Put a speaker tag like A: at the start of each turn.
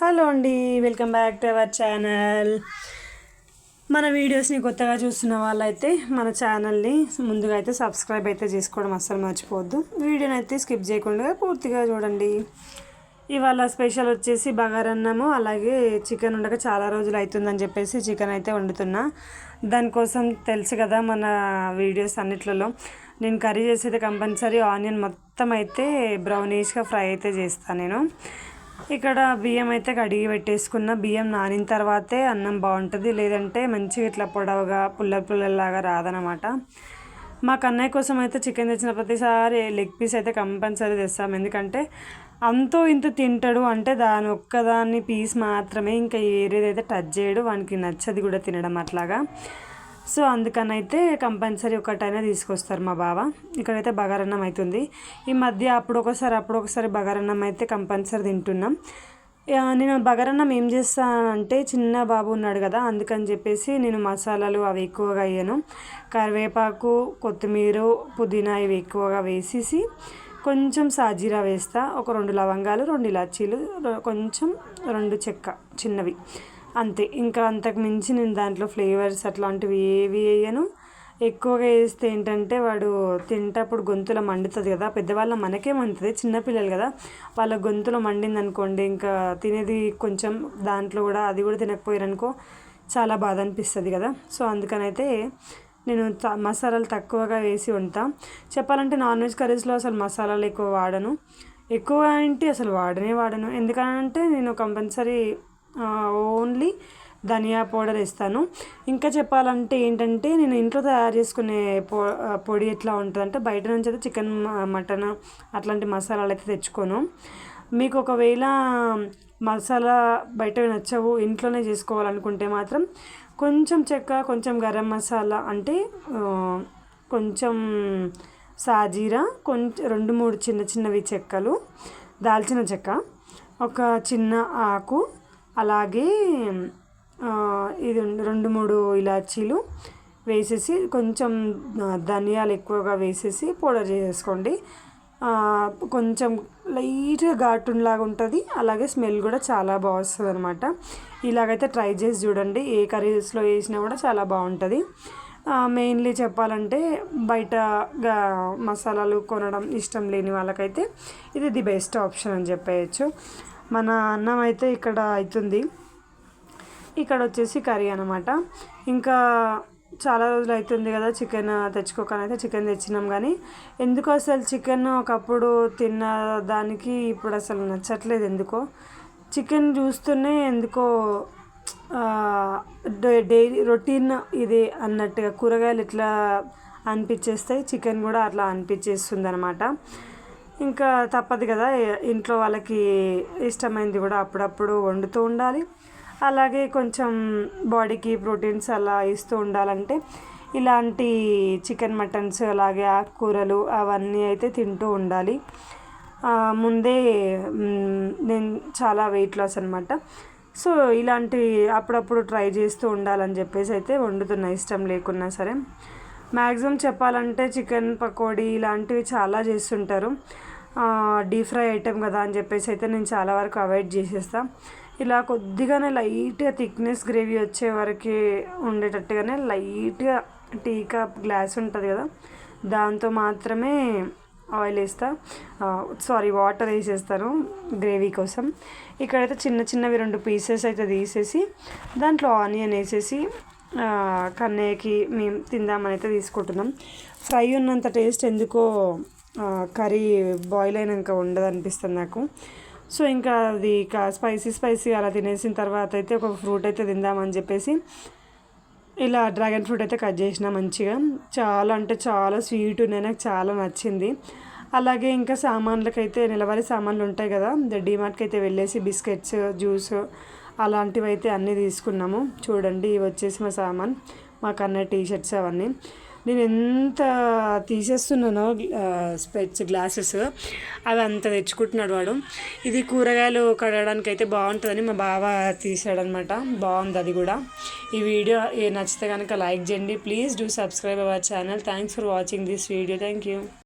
A: Hello అండి welcome back to our channel. మన వీడియోస్ని కొత్తగా చూస్తున్న వాళ్ళైతే మన ఛానల్ని ముందుగా అయితే సబ్స్క్రైబ్ అయితే చేసుకోవడం అస్సలు మర్చిపోవద్దు. వీడియోని అయితే స్కిప్ చేయకుండా పూర్తిగా చూడండి. ఇవాళ స్పెషల్ వచ్చేసి బగారన్నము అలాగే చికెన్ ఉండక చాలా రోజులు అవుతుందని చెప్పేసి చికెన్ అయితే వండుతున్నా. దానికోసం తెలుసు కదా మన వీడియోస్ అన్నిట్లలో. నేను కర్రీ చేసేది కంపల్సరీ ఆనియన్ మొత్తం అయితే బ్రౌనీష్గా ఫ్రై అయితే చేస్తాను నేను. ఇక్కడ బియ్యం అయితే కడిగి పెట్టేసుకున్న. బియ్యం నానిన తర్వాతే అన్నం బాగుంటుంది. లేదంటే మంచిగా ఇట్లా పొడవుగా పుల్ల పుల్లలాగా రాదనమాట మా కన్నయ్య కోసం అయితే చికెన్ తెచ్చిన ప్రతిసారి లెగ్ పీస్ అయితే కంపల్సరీ తెస్తాం. ఎందుకంటే అంతో ఇంత తింటాడు. అంటే దాని ఒక్కదాన్ని పీస్ మాత్రమే ఇంకా ఏరేదైతే టచ్ చేయడు వానికి నచ్చది కూడా తినడం అట్లాగా. సో అందుకని అయితే కంపల్సరీ ఒకటైనా తీసుకొస్తారు మా బావ. ఇక్కడైతే బగారన్నం అవుతుంది ఈ మధ్య అప్పుడు ఒకసారి అప్పుడు ఒకసారి బగారన్నం అయితే కంపల్సరీ తింటున్నాం. నేను బగారన్నం ఏం చేస్తానంటే చిన్న బాబు ఉన్నాడు కదా అందుకని చెప్పేసి నేను మసాలాలు అవి ఎక్కువగా వేయను. కరివేపాకు కొత్తిమీర పుదీనా ఇవి ఎక్కువగా వేసేసి కొంచెం సాజీరా వేస్తా. ఒక రెండు లవంగాలు రెండు ఇలాచీలు కొంచెం రెండు చెక్క చిన్నవి. అంతే. ఇంకా అంతకు మించి నేను దాంట్లో ఫ్లేవర్స్ అట్లాంటివి ఏవి వేయను. ఎక్కువగా వేస్తే ఏంటంటే వాడు తింటప్పుడు గొంతులో మండుతుంది కదా పెద్దవాళ్ళ మనకే మండుతుంది చిన్నపిల్లలు కదా. వాళ్ళ గొంతులో మండింది అనుకోండి ఇంకా తినేది కొంచెం దాంట్లో కూడా అది కూడా తినకపోయారనుకో చాలా బాధ అనిపిస్తుంది కదా. సో అందుకనైతే నేను మసాలాలు తక్కువగా వేసి ఉంటా చెప్పాలంటే నాన్ వెజ్ కర్రీస్లో అసలు మసాలాలు ఎక్కువ వాడను. ఎక్కువ ఏంటి అసలు వాడనే వాడను. ఎందుకంటే నేను కంపల్సరీ ఓన్లీ ధనియా పౌడర్ వేస్తాను. ఇంకా చెప్పాలంటే ఏంటంటే నేను ఇంట్లో తయారు చేసుకునే పొ పొడి ఎట్లా ఉంటుందంటే బయట నుంచి అయితే చికెన్ మటన్ అట్లాంటి మసాలాలు అయితే తెచ్చుకోను. మీకు ఒకవేళ మసాలా బయట నచ్చవు ఇంట్లోనే చేసుకోవాలనుకుంటే మాత్రం కొంచెం చెక్క కొంచెం గరం మసాలా అంటే కొంచెం సాజీరా కొంచెం రెండు మూడు చిన్న చిన్నవి చెక్కలు దాల్చిన చెక్క ఒక చిన్న ఆకు అలాగే ఇది రెండు మూడు ఇలాచీలు వేసేసి కొంచెం ధనియాలు ఎక్కువగా వేసేసి పౌడర్ చేసేసుకోండి కొంచెం లైట్గా ఘాటులాగా ఉంటుంది. అలాగే స్మెల్ కూడా చాలా బాగుస్తుంది అనమాట ఇలాగైతే ట్రై చేసి చూడండి. ఏ కర్రీస్లో వేసినా కూడా చాలా బాగుంటుంది. మెయిన్లీ చెప్పాలంటే బయట మసాలాలు కొనడం ఇష్టం లేని వాళ్ళకైతే ఇది ది బెస్ట్ ఆప్షన్ అని చెప్పేయచ్చు. మన అన్నం అయితే ఇక్కడ అవుతుంది. ఇక్కడ వచ్చేసి కర్రీ అనమాట ఇంకా చాలా రోజులు అవుతుంది కదా చికెన్ తెచ్చుకోకని అయితే చికెన్ తెచ్చినాం కానీ ఎందుకు అసలు చికెన్ ఒకప్పుడు తిన్న దానికి ఇప్పుడు అసలు నచ్చట్లేదు ఎందుకో. చికెన్ చూస్తూనే ఎందుకో డైలీ రొటీన్ ఇది అన్నట్టుగా కూరగాయలు ఇట్లా అనిపించేస్తాయి చికెన్ కూడా అట్లా అనిపించేస్తుంది అనమాట ఇంకా తప్పదు కదా ఇంట్లో వాళ్ళకి ఇష్టమైంది కూడా అప్పుడప్పుడు వండుతూ ఉండాలి. అలాగే కొంచెం బాడీకి ప్రోటీన్స్ అలా ఇస్తూ ఉండాలంటే ఇలాంటి చికెన్ మటన్స్ అలాగే ఆకుకూరలు అవన్నీ అయితే తింటూ ఉండాలి. ముందే నేను చాలా వెయిట్ లాస్ అనమాట సో ఇలాంటి అప్పుడప్పుడు ట్రై చేస్తూ ఉండాలని చెప్పేసి అయితే వండుతున్నా ఇష్టం లేకున్నా సరే. మ్యాక్సిమం చెప్పాలంటే చికెన్ పకోడీ ఇలాంటివి చాలా చేస్తుంటారు. డీప్ ఫ్రై ఐటెం కదా అని చెప్పేసి అయితే నేను చాలా వరకు అవాయిడ్ చేసేస్తాను ఇలా కొద్దిగానే లైట్గా థిక్నెస్ గ్రేవీ వచ్చే వరకు ఉండేటట్టుగానే లైట్గా టీ కప్ గ్లాస్ ఉంటుంది కదా దాంతో మాత్రమే ఆయిల్ వేస్తా. సారీ వాటర్ వేసేస్తాను గ్రేవీ కోసం. ఇక్కడైతే చిన్న చిన్నవి రెండు పీసెస్ అయితే తీసేసి దాంట్లో ఆనియన్ వేసేసి కన్నయ్యకి మేము తిందామని అయితే తీసుకుంటున్నాం. ఫ్రై ఉన్నంత టేస్ట్ ఎందుకో కర్రీ బాయిల్ అయినాక ఉండదు అనిపిస్తుంది నాకు. సో ఇంకా అది స్పైసీ స్పైసీ అలా తినేసిన తర్వాత అయితే ఒక ఫ్రూట్ అయితే తిందామని చెప్పేసి ఇలా డ్రాగన్ ఫ్రూట్ అయితే కట్ చేసిన మంచిగా. చాలా అంటే చాలా స్వీట్ ఉన్నాయి నాకు చాలా నచ్చింది. అలాగే ఇంకా సామాన్లకైతే నెలవారీ సామాన్లు ఉంటాయి కదా డిమార్ట్కి అయితే వెళ్ళేసి బిస్కెట్స్ జ్యూస్ అలాంటివి అయితే అన్నీ తీసుకున్నాము. చూడండి ఇవి వచ్చేసి మా సామాన్ మాకు అన్న టీ షర్ట్స్ అవన్నీ. నేను ఎంత తీసేస్తున్నానో స్పెట్స్ గ్లాసెస్ అవి అంత తెచ్చుకుంటున్నాడు వాడు. ఇది కూరగాయలు కడగడానికి అయితే బాగుంటుందని మా బావ తీసాడనమాట. బాగుంది అది కూడా. ఈ వీడియో నచ్చితే కనుక లైక్ చేయండి. Please do subscribe our channel. Thanks for watching this video. Thank you.